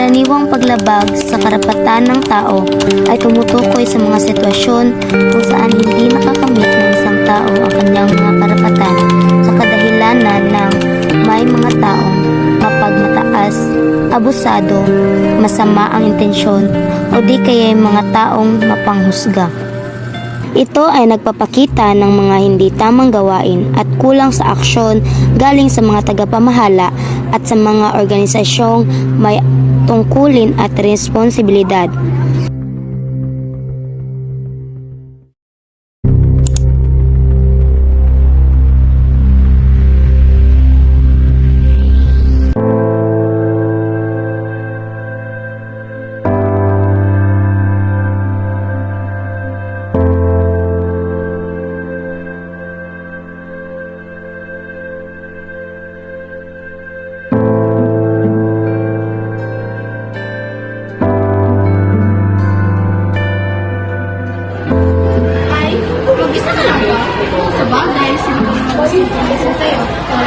karaniwang paglabag sa karapatan ng tao ay tumutukoy sa mga sitwasyon kung saan hindi nakakamit ng isang tao ang kanyang mga karapatan sa kadahilanan ng may mga taong mapagmataas, abusado, masama ang intensyon o di kaya mga taong mapanghusga. Ito ay nagpapakita ng mga hindi tamang gawain at kulang sa aksyon galing sa mga tagapamahala at sa mga organisasyong may tungkulin at responsibilidad.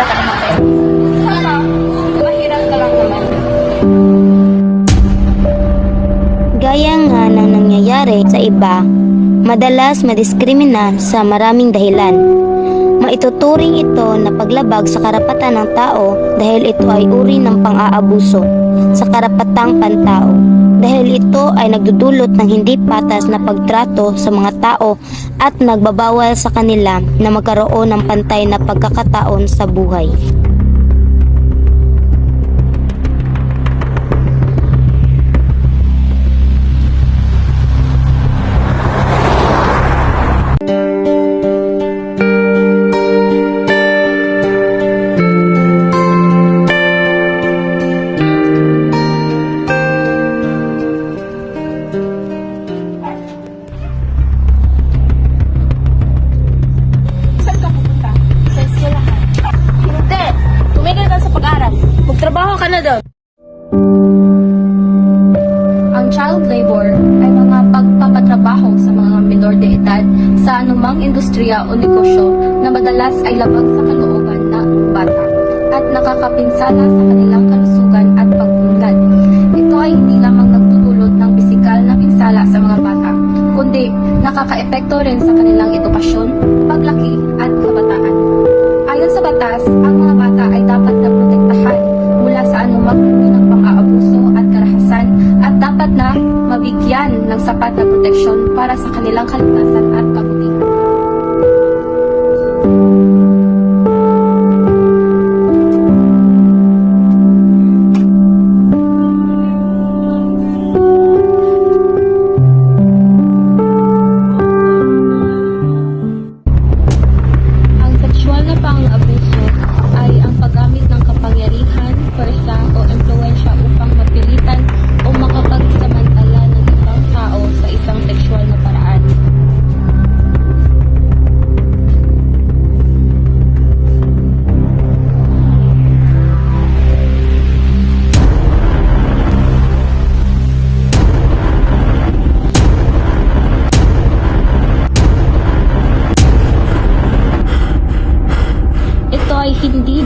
Ka naman kayo. Sana, mahirap ka lang naman. Gaya nga ng nangyayari sa iba, madalas madiskrimina sa maraming dahilan. Maituturing ito na paglabag sa karapatan ng tao dahil ito ay uri ng pang-aabuso sa karapatang pantao. Dahil ito ay nagdudulot ng hindi patas na pagtrato sa mga tao at nagbabawal sa kanila na magkaroon ng pantay na pagkakataon sa buhay. Na doon. Ang child labor ay mga pagpapatrabaho sa mga minor de edad sa anumang industriya o negosyo na madalas ay labag sa kalooban ng bata at nakakapinsala sa kanilang kalusugan at pag-unlad. Ito ay hindi lamang nagdudulot ng pisikal na pinsala sa mga bata, kundi nakakaepekto rin sa kanilang edukasyon, paglaki at kabataan. Ayon sa batas, ang mga bata ay dapat mabigyan ng sapat na proteksyon para sa kanilang kaligtasan at kabutihan.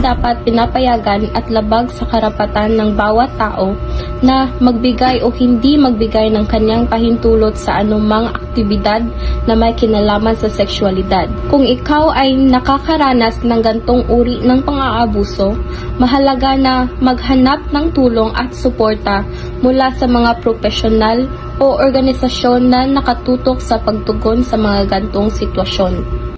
Dapat pinapayagan at labag sa karapatan ng bawat tao na magbigay o hindi magbigay ng kanyang pahintulot sa anumang aktibidad na may kinalaman sa sexualidad. Kung ikaw ay nakakaranas ng gantong uri ng pang-aabuso, mahalaga na maghanap ng tulong at suporta mula sa mga profesional o organisasyon na nakatutok sa pagtugon sa mga gantong sitwasyon.